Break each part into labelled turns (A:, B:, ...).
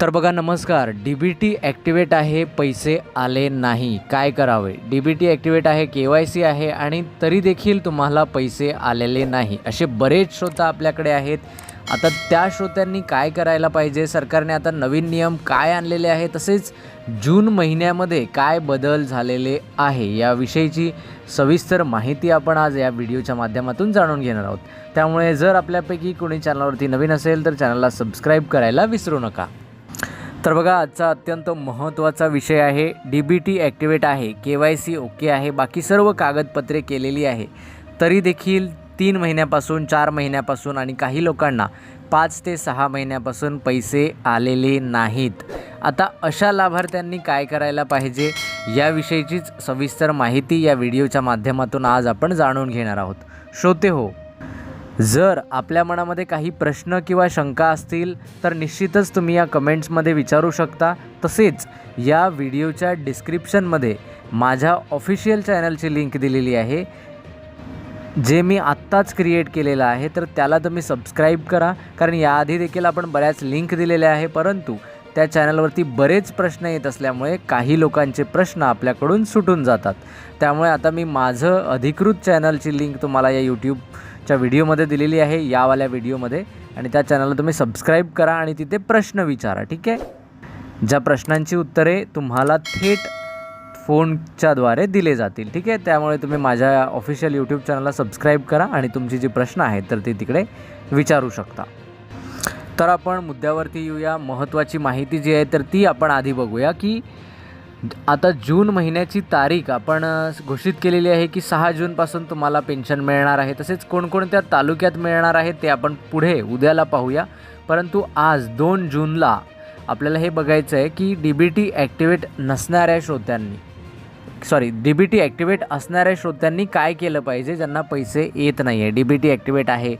A: तर बघा नमस्कार. डी बी टी ॲक्टिवेट आहे पैसे आले नाही. काय करावे? डी बी टी ॲक्टिवेट आहे के वाय सी आहे आणि तरी देखील तुम्हाला पैसे आलेले नाही. असे बरेच श्रोता आपल्याकडे आहेत. आता त्या श्रोत्यांनी काय करायला पाहिजे? सरकारने आता नवीन नियम काय आणलेले आहे तसेच जून महिन्यामध्ये काय बदल झालेले आहे? याविषयीची सविस्तर माहिती आपण आज या व्हिडिओच्या माध्यमातून जाणून घेणार आहोत. त्यामुळे जर आपल्यापैकी कोणी चॅनलवरती नवीन असेल तर चॅनलला सबस्क्राईब करायला विसरू नका. तर बघा आजचा अत्यंत महत्त्वाचा विषय आहे. डी बी टी ॲक्टिवेट आहे. के वाय सी ओके आहे. बाकी सर्व कागदपत्रे केलेली आहे. तरी देखील तीन महिन्यापासून चार महिन्यापासून आणि काही लोकांना पाच ते सहा महिन्यापासून पैसे आलेले नाहीत. आता अशा लाभार्थ्यांनी काय करायला पाहिजे? याविषयीचीच सविस्तर माहिती या व्हिडिओच्या माध्यमातून आज आपण जाणून घेणार आहोत. श्रोते हो जर आपल्या मनामध्ये काही प्रश्न किंवा शंका असतील तर निश्चितच तुम्ही या कमेंट्समध्ये विचारू शकता. तसेच या व्हिडिओच्या डिस्क्रिप्शनमध्ये माझ्या ऑफिशियल चॅनलची लिंक दिलेली आहे. जे मी आत्ताच क्रिएट केलेलं आहे तर त्याला तुम्ही सबस्क्राईब करा. कारण याआधी देखील आपण बऱ्याच लिंक दिलेल्या आहे परंतु त्या चॅनलवरती बरेच प्रश्न येत असल्यामुळे काही लोकांचे प्रश्न आपल्याकडून सुटून जातात. त्यामुळे आता मी माझं अधिकृत चॅनलची लिंक तुम्हाला या यूट्यूब यूट्यूबच्या व्हिडिओमध्ये दिलेली आहे यावाल्या व्हिडिओमध्ये. आणि त्या चॅनलला तुम्ही सबस्क्राईब करा आणि तिथे प्रश्न विचारा ठीक आहे? ज्या प्रश्नांची उत्तरे तुम्हाला थेट फोनच्याद्वारे दिले जातील ठीक आहे? त्यामुळे तुम्ही माझ्या ऑफिशियल यूट्यूब चॅनलला सबस्क्राईब करा आणि तुमची जी प्रश्न आहेत तर ते तिकडे विचारू शकता. तर आपण मुद्द्यावरती येऊया. महत्त्वाची माहिती जी आहे तर ती आपण आधी बघूया की आता जून महिन्याची तारीख आपण घोषित केलेली आहे की सहा जूनपासून तुम्हाला पेन्शन मिळणार आहे. तसेच कोणकोणत्या तालुक्यात मिळणार आहे ते आपण पुढे उद्याला पाहूया. परंतु आज दोन जूनला आपल्याला हे बघायचं आहे की डी बी टी ॲक्टिवेट नसणाऱ्या श्रोत्यांनी sorry D B T activate असणाऱ्या श्रोत्यांनी काय केलं पाहिजे ज्यांना पैसे येत नाही आहे डी बी टी ॲक्टिवेट आहे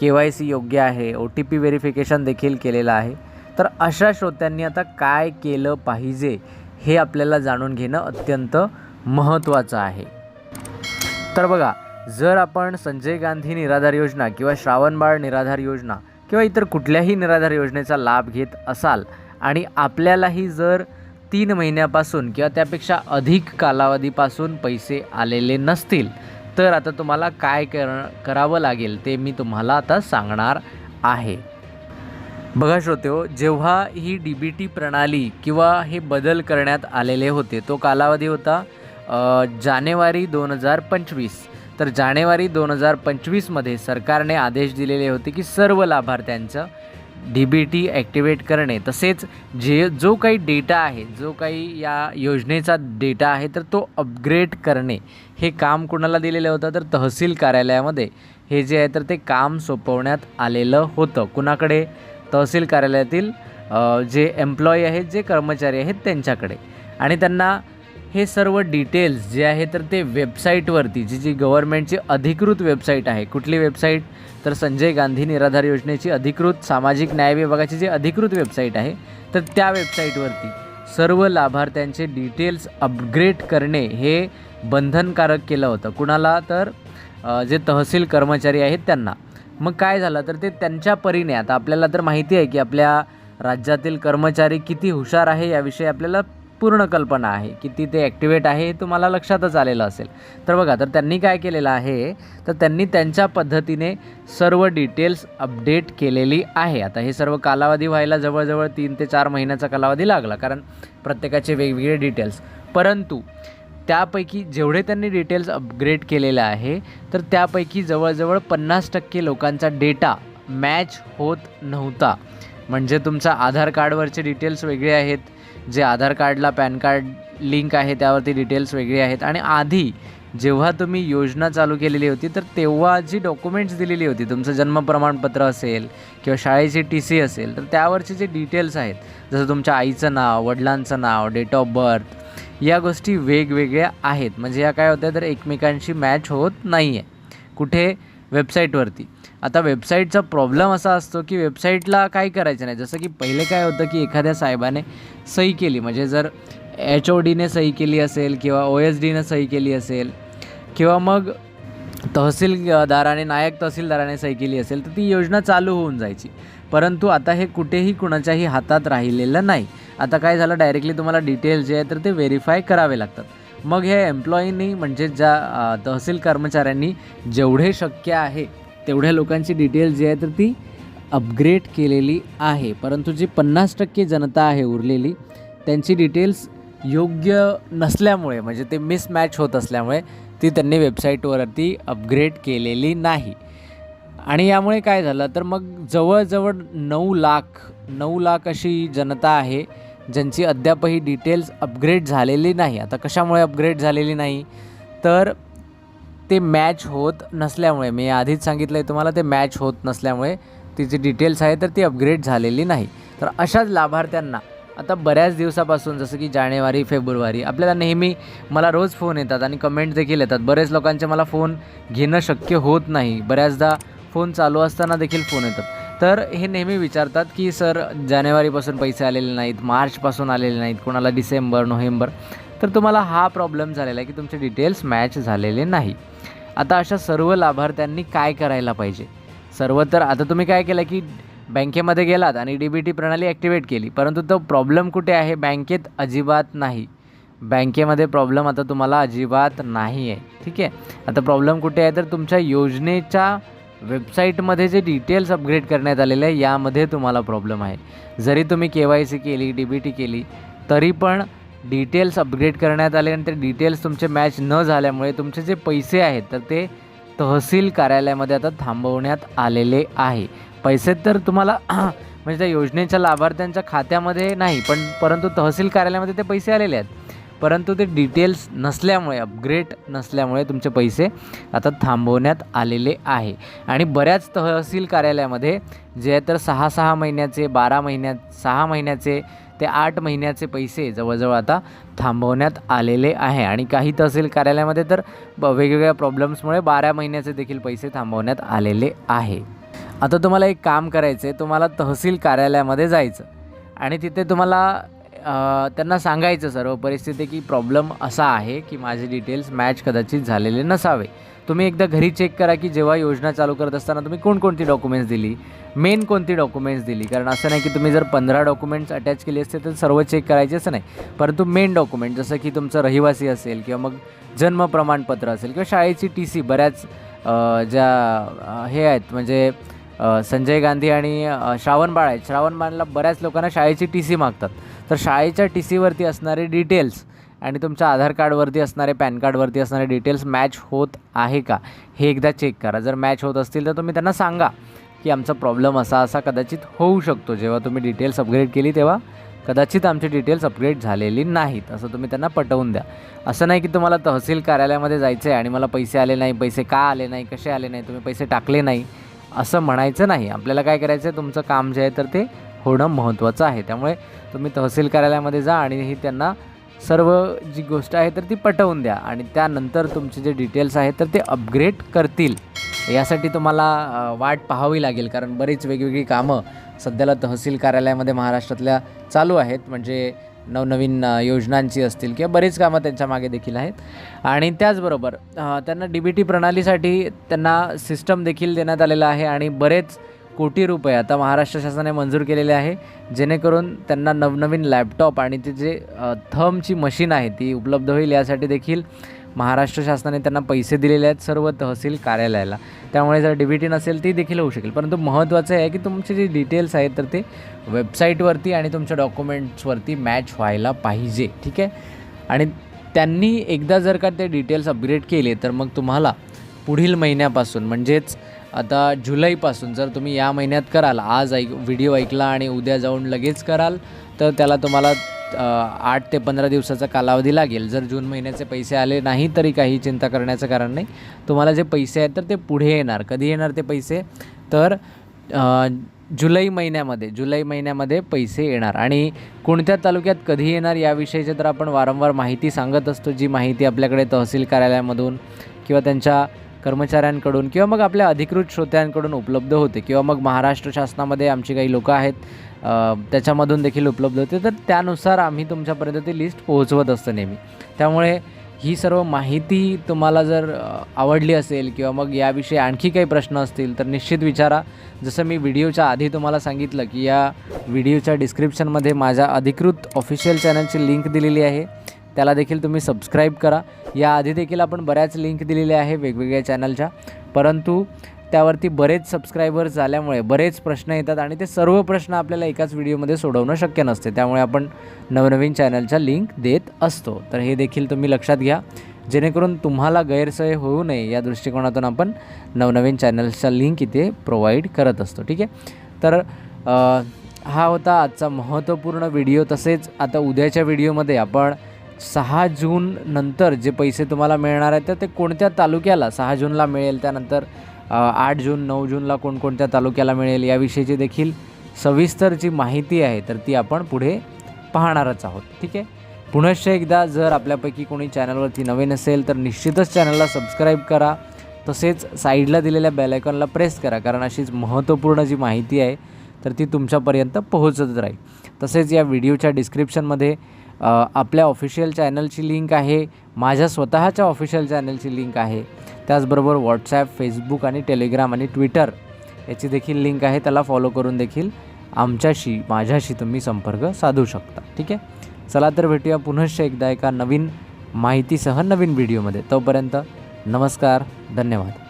A: के वाय सी योग्य आहे ओ टी पी व्हेरिफिकेशन देखील केलेलं आहे. तर अशा श्रोत्यांनी आता काय केलं पाहिजे? हे आपल्याला जाणून घेणं अत्यंत महत्त्वाचं आहे. तर बघा जर आपण संजय गांधी निराधार योजना किंवा श्रावणबाळ निराधार योजना किंवा इतर कुठल्याही निराधार योजनेचा लाभ घेत असाल आणि आपल्यालाही जर तीन महिन्यापासून किंवा त्यापेक्षा अधिक कालावधीपासून पैसे आलेले नसतील तर आता तुम्हाला काय कर करावं लागेल ते मी तुम्हाला आता सांगणार आहे. बघा श्रोतेहो जेव्हा ही डी बी टी प्रणाली किंवा हे बदल करण्यात आलेले होते तो कालावधी होता जानेवारी दोन हजार पंचवीस. तर जानेवारी दोन हजार पंचवीसमध्ये सरकारने आदेश दिलेले होते की सर्व लाभार्थ्यांचं डी बी टी ॲक्टिवेट करणे. तसेच जे जो काही डेटा आहे जो काही या योजनेचा डेटा आहे तर तो अपग्रेड करणे. हे काम कुणाला दिलेलं होतं? तर तहसील कार्यालयामध्ये. हे जे आहे तर ते काम सोपवण्यात आलेलं होतं. कुणाकडे? तहसील कार्यालयातील जे एम्प्लॉई आहेत जे कर्मचारी आहेत त्यांच्याकडे. आणि त्यांना हे सर्व डिटेल्स जे आहे तर ते वेबसाईटवरती जी जी गव्हर्नमेंटची अधिकृत वेबसाईट आहे. कुठली वेबसाईट तर संजय गांधी निराधार योजनेची अधिकृत सामाजिक न्याय विभागाची जी अधिकृत वेबसाईट आहे तर त्या वेबसाईटवरती सर्व लाभार्थ्यांचे डिटेल्स अपग्रेड करणे हे बंधनकारक केलं होतं. कुणाला तर जे तहसील कर्मचारी आहेत त्यांना. मग काय झालं? तर ते त्यांच्या परीने आता आपल्याला तर माहिती आहे की आपल्या राज्यातील कर्मचारी किती हुशार आहे याविषयी आपल्याला पूर्ण कल्पना आहे. किती ते ॲक्टिवेट आहे हे तुम्हाला लक्षातच आलेलं असेल. तर बघा तर त्यांनी काय केलेलं आहे? तर त्यांनी त्यांच्या पद्धतीने सर्व डिटेल्स अपडेट केलेली आहे. आता हे सर्व कालावधी व्हायला जवळजवळ तीन ते चार महिन्याचा कालावधी लागला कारण प्रत्येकाचे वेगवेगळे डिटेल्स परंतु त्यापैकी जेवढे त्यांनी डिटेल्स अपग्रेड केलेलं आहे तर त्यापैकी जवळजवळ पन्नास टक्के लोकांचा डेटा मॅच होत नव्हता. म्हणजे तुमचा आधार कार्डवरचे डिटेल्स वेगळे आहेत जे आधार कार्डला पॅन कार्ड लिंक आहे त्यावरती डिटेल्स वेगळे आहेत. आणि आधी जेव्हा तुम्ही योजना चालू केलेली होती तर तेव्हा जी डॉक्युमेंट्स दिलेली होती तुमचं जन्म प्रमाणपत्र असेल किंवा शाळेची टी सी असेल तर त्यावरचे जे डिटेल्स आहेत जसं तुमच्या आईचं नाव वडिलांचं नाव डेट ऑफ बर्थ या गोष्टी वेगवेगळ्या आहेत. म्हणजे या काय होत्या तर एकमेकांशी मॅच होत नाही आहे कुठे वेबसाईटवरती आता वेबसाईटचा प्रॉब्लेम असा असतो की वेबसाईटला काय करायचं नाही. जसं की पहिले काय होतं की एखाद्या साहेबाने सही केली. म्हणजे जर एच ओ डीने सही केली असेल किंवा ओ एस डीने सही केली असेल किंवा मग तहसीलदाराने नायक तहसीलदाराने सही केली असेल तर ती योजना चालू होऊन जायची. परंतु आता हे कुठेही कुणाच्याही हातात राहिलेलं नाही. आता काय झालं डायरेक्टली तुम्हाला डिटेल्स जे आहे तर ते व्हेरीफाय करावे लागतात. मग हे एम्प्लॉईनी म्हणजे ज्या तहसील कर्मचाऱ्यांनी जेवढे शक्य आहे तेवढ्या लोकांची डिटेल्स जी आहे तर ती अपग्रेड केलेली आहे. परंतु जी पन्नास टक्के जनता आहे उरलेली त्यांची डिटेल्स योग्य नसल्यामुळे म्हणजे ते मिसमॅच होत असल्यामुळे ती त्यांनी वेबसाईटवरती अपग्रेड केलेली नाही. आणि यामुळे काय झालं तर मग जवळजवळ नऊ लाख नऊ लाख अशी जनता आहे ज्यांची अद्यापही डिटेल्स अपग्रेड झालेली नाही. आता कशामुळे अपग्रेड झालेली नाही? तर ते मॅच होत नसल्यामुळे मी आधीच सांगितलं आहे तुम्हाला ते मॅच होत नसल्यामुळे तिची डिटेल्स आहे तर ती अपग्रेड झालेली नाही. तर अशाच लाभार्थ्यांना आता बऱ्याच दिवसापासून जसं की जानेवारी फेब्रुवारी आपल्याला नेहमी मला रोज फोन येतात आणि कमेंट देखील येतात. बरेच लोकांचे मला फोन घेणं शक्य होत नाही. बऱ्याचदा फोन चालू असताना देखील फोन येतात. तर हे नेहमी विचारतात की सर जानेवारीपासून पैसे आलेले नाहीत मार्चपासून आलेले नाहीत कोणाला डिसेंबर नोव्हेंबर? तर तुम्हाला हा प्रॉब्लेम झालेला आहे की तुमचे डिटेल्स मॅच झालेले नाही. आता अशा सर्व लाभार्थ्यांनी काय करायला पाहिजे? सर्व तर आता तुम्ही काय केलं की बँकेमध्ये गेलात आणि डी बी टी प्रणाली ॲक्टिवेट केली परंतु तो प्रॉब्लेम कुठे आहे? बँकेत अजिबात नाही. बँकेमध्ये प्रॉब्लेम आता तुम्हाला अजिबात नाही आहे ठीक आहे? आता प्रॉब्लेम कुठे आहे? तर तुमच्या योजनेच्या वेबसाईटमध्ये जे डिटेल्स अपग्रेड करण्यात आलेले आहे यामध्ये तुम्हाला प्रॉब्लेम आहे. जरी तुम्ही के वाय सी केली डी बी टी केली तरी पण डिटेल्स अपग्रेड करण्यात आले आणि ते डिटेल्स तुमचे मॅच न झाल्यामुळे तुमचे जे पैसे आहेत तर ते तहसील कार्यालयामध्ये आता थांबवण्यात आलेले आहे. पैसे तर तुम्हाला म्हणजे त्या योजनेच्या लाभार्थ्यांच्या खात्यामध्ये नाही पण परंतु तहसील कार्यालयामध्ये ते पैसे आलेले आहेत. परंतु ते डिटेल्स नसल्यामुळे अपग्रेड नसल्यामुळे तुमचे पैसे आता थांबवण्यात आलेले आहे. आणि बऱ्याच तहसील कार्यालयामध्ये जे तर सहा सहा महिन्याचे बारा महिन्यात सहा महिन्याचे ते आठ महिन्याचे पैसे जवळजवळ आता थांबवण्यात आलेले आहे. आणि काही तहसील कार्यालयामध्ये तर वेगवेगळ्या प्रॉब्लेम्समुळे बारा महिन्याचे देखील पैसे थांबवण्यात आलेले आहे. आता तुम्हाला एक काम करायचं आहे तुम्हाला तहसील कार्यालयामध्ये जायचं आणि तिथे तुम्हाला त्यांना सांगायचं सर्व परिस्थिती की प्रॉब्लेम असा आहे की माझे डिटेल्स मॅच कदाचित झालेले नसावे. तुम्ही एकदा घरी चेक करा की जेव्हा योजना चालू करत असताना तुम्ही कोणकोणती डॉक्युमेंट्स दिली? मेन कोणती डॉक्युमेंट्स दिली? कारण असं नाही की तुम्ही जर पंधरा डॉक्युमेंट्स अटॅच केले असते तर सर्व चेक करायचे असं नाही. परंतु मेन डॉक्युमेंट जसं की तुमचं रहिवासी असेल किंवा मग जन्म प्रमाणपत्र असेल किंवा शाळेची टी सी बऱ्याच ज्या हे आहेत म्हणजे संजय गांधी आणि श्रावण बाळ आहेत. श्रावण बाळला बऱ्याच लोकांना शाळेची टी सी मागतात. तर शाळेच्या टी सीवरती असणारे डिटेल्स आणि तुमच्या आधार कार्डवरती असणारे पॅन कार्डवरती असणारे डिटेल्स मॅच होत आहे का? हे एकदा चेक करा. जर मॅच होत असतील तर तुम्ही त्यांना सांगा की आमचा प्रॉब्लेम असा असा कदाचित होऊ शकतो. जेव्हा तुम्ही डिटेल्स अपग्रेड केली तेव्हा कदाचित आमची डिटेल्स अपग्रेड झालेली नाहीत असं तुम्ही त्यांना पटवून द्या. असं नाही की तुम्हाला तहसील कार्यालयामध्ये जायचं आहे आणि मला पैसे आले नाही पैसे का आले नाही कसे आले नाही तुम्ही पैसे टाकले नाही. असं म्हणायचं नाही. आपल्याला काय करायचं आहे तुमचं काम जे आहे तर ते होणं महत्त्वाचं आहे. त्यामुळे तुम्ही तहसील कार्यालयामध्ये जा आणि ही त्यांना सर्व जी गोष्ट आहे तर ती पटवून द्या आणि त्यानंतर तुमचे जे डिटेल्स आहेत तर ते अपग्रेड करतील. यासाठी तुम्हाला वाट पाहावी लागेल. कारण बरीच वेगवेगळी कामं सध्याला तहसील कार्यालयामध्ये महाराष्ट्रातल्या चालू आहेत. म्हणजे नवनवीन योजनांची असतील किंवा बरीच कामं त्यांच्या मागे देखील आहेत. आणि त्याचबरोबर त्यांना डी बी टी प्रणालीसाठी त्यांना सिस्टम देखील देण्यात आलेला आहे आणि बरेच कोटी रुपये आता महाराष्ट्र शासनाने मंजूर केलेले आहे. जेणेकरून त्यांना नवनवीन लॅपटॉप आणि ते जे थमची मशीन आहे ती उपलब्ध होईल. यासाठी देखील महाराष्ट्र शासनाने त्यांना पैसे दिलेले आहेत सर्व तहसील कार्यालयाला. त्यामुळे जर डी बी टी नसेल ती देखील होऊ शकेल. परंतु महत्त्वाचं आहे की तुमचे जे डिटेल्स आहेत तर ते वेबसाईटवरती आणि तुमच्या डॉक्युमेंट्सवरती मॅच व्हायला पाहिजे. ठीक आहे? आणि त्यांनी एकदा जर का ते डिटेल्स अपग्रेड केले तर मग तुम्हाला पुढील महिन्यापासून म्हणजेच आता जुलैपासून जर तुम्ही या महिन्यात कराल आज ऐक व्हिडिओ ऐकला आणि उद्या जाऊन लगेच कराल तर त्याला तुम्हाला आठ ते पंधरा दिवसाचा कालावधी लागेल. जर जून महिन्याचे पैसे आले नाही तरी काही चिंता करण्याचं कारण नाही. तुम्हाला जे पैसे आहेत तर ते पुढे येणार. कधी येणार ते पैसे? तर जुलै महिन्यामध्ये जुलै महिन्यामध्ये पैसे येणार. आणि कोणत्या तालुक्यात कधी येणार याविषयीचे तर आपण वारंवार माहिती सांगत असतो जी माहिती आपल्याकडे तहसील कार्यालयामधून किंवा त्यांच्या कर्मचाऱ्यांकडून किंवा मग आपल्या अधिकृत श्रोत्यांकडून उपलब्ध होते किंवा मग महाराष्ट्र शासनामध्ये आमची काही लोकं आहेत त्याच्यामधून देखील उपलब्ध होते. तर त्यानुसार आम्ही तुमच्यापर्यंत ती लिस्ट पोहोचवत असतो नेहमी. त्यामुळे ही सर्व माहिती तुम्हाला जर आवडली असेल किंवा मग याविषयी आणखी काही प्रश्न असतील तर निश्चित विचारा. जसं मी व्हिडिओच्या आधी तुम्हाला सांगितलं की या व्हिडिओच्या डिस्क्रिप्शनमध्ये माझ्या अधिकृत ऑफिशियल चॅनलची लिंक दिलेली आहे. त्याला देखील तुम्ही सबस्क्राईब करा. याआधी देखील आपण बऱ्याच लिंक दिलेल्या आहे वेगवेगळ्या चॅनलच्या परंतु त्यावरती बरेच सबस्क्रायबर्स झाल्यामुळे बरेच प्रश्न येतात आणि ते सर्व प्रश्न आपल्याला एकाच व्हिडिओमध्ये सोडवणं शक्य नसते. त्यामुळे आपण नवनवीन चॅनलच्या लिंक देत असतो. तर हे देखील तुम्ही लक्षात घ्या. जेणेकरून तुम्हाला गैरसोय होऊ नये या दृष्टिकोनातून आपण नवनवीन चॅनल्सच्या लिंक इथे प्रोव्हाइड करत असतो. ठीक आहे? तर आ, हा होता आजचा महत्त्वपूर्ण व्हिडिओ तसेच आता उद्याच्या व्हिडिओमध्ये आपण सहा जून नंतर जे पैसे तुम्हाला मिळणार आहेत तर ते कोणत्या तालुक्याला सहा जूनला मिळेल? त्यानंतर आठ जून नऊ जूनला कोणकोणत्या तालुक्याला मिळेल याविषयीची देखील सविस्तर जी माहिती आहे तर ती आपण पुढे पाहणारच आहोत. ठीक आहे? पुनश्च एकदा जर आपल्यापैकी कोणी चॅनलवरती नवीन असेल तर निश्चितच चॅनलला सबस्क्राईब करा. तसेच साईडला दिलेल्या बेलायकॉनला प्रेस करा कारण अशीच महत्त्वपूर्ण जी माहिती आहे तर ती तुमच्यापर्यंत पोहोचत राहील. तसेच या व्हिडिओच्या डिस्क्रिप्शनमध्ये आपल्या ऑफिशियल चॅनलची लिंक आहे. माझ्या स्वतःच्या ऑफिशियल चॅनलची लिंक आहे. त्याचबरोबर व्हॉट्सॲप फेसबुक आणि टेलिग्राम आणि ट्विटर याची देखील लिंक आहे. त्याला फॉलो करून देखील आमच्याशी माझ्याशी तुम्ही संपर्क साधू शकता. ठीक आहे? चला तर भेटूया पुनश्च एकदा एका नवीन माहितीसह नवीन व्हिडिओमध्ये तोपर्यंत नमस्कार धन्यवाद.